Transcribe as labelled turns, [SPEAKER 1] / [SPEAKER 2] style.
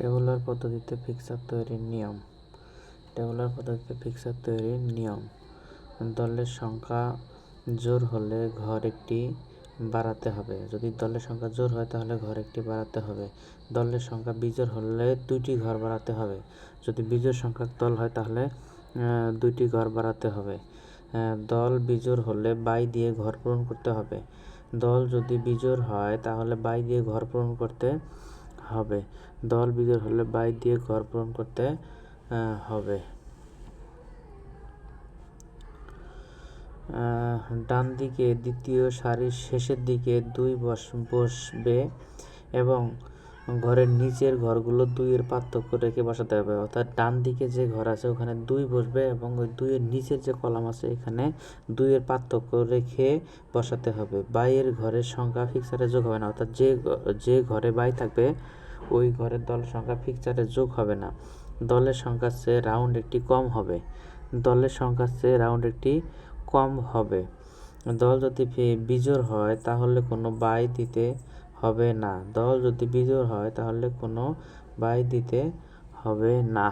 [SPEAKER 1] Tabular পদ্ধতিতে fixer তৈরির নিয়ম। টেবুলার পদ্ধতিতে ফিক্সার তৈরির নিয়ম। দলের সংখ্যা জোর হলে ঘর একটি বাড়াতে হবে। যদি দলের সংখ্যা জোর হয় তাহলে ঘর একটি বাড়াতে হবে। দলের সংখ্যা বিজোড় হলে দুইটি ঘর বাড়াতে হবে। যদি বিজোড় সংখ্যক দল হয় তাহলে দুইটি ঘর বাড়াতে হবে। দল বিজোড় হলে বাই দিয়ে ঘর পূরণ করতে হবে। দল যদি বিজোড় হয় তাহলে বাই দিয়ে ঘর পূরণ করতে হবে। দল বিজয় হলে বাই দিয়ে ঘর পূরণ করতে হবে। ডান দিকে দ্বিতীয় সারির শেষের দিকে দুই বস, বসবে এবং ঘরের নিচের ঘরগুলো দুইয়ের পার্থক্য রেখে বসাতে হবে। অর্থাৎ ডান দিকে যে ঘর আছে, ওখানে দুই বসবে এবং ওই দুইয়ের নিচের যে কলাম আছে, এখানে দুইয়ের পার্থক্য রেখে বসাতে হবে। বাইয়ের ঘরের সংখ্যা ফিক্সারে যোগ হবে না। অর্থাৎ যে যে ঘরে বাই থাকবে, ওই ঘরের দল সংখ্যা ফিক্সারে যোগ হবে না। দলের সংখ্যার চেয়ে রাউন্ড একটি কম হবে। দলের সংখ্যার চেয়ে রাউন্ড একটি কম হবে। দল যদি বিজোড় হয়, তাহলে কোনো বাই দিতে হবে না। দল যদি বিজোড় হয় তাহলে কোনো বাই দিতে হবে না।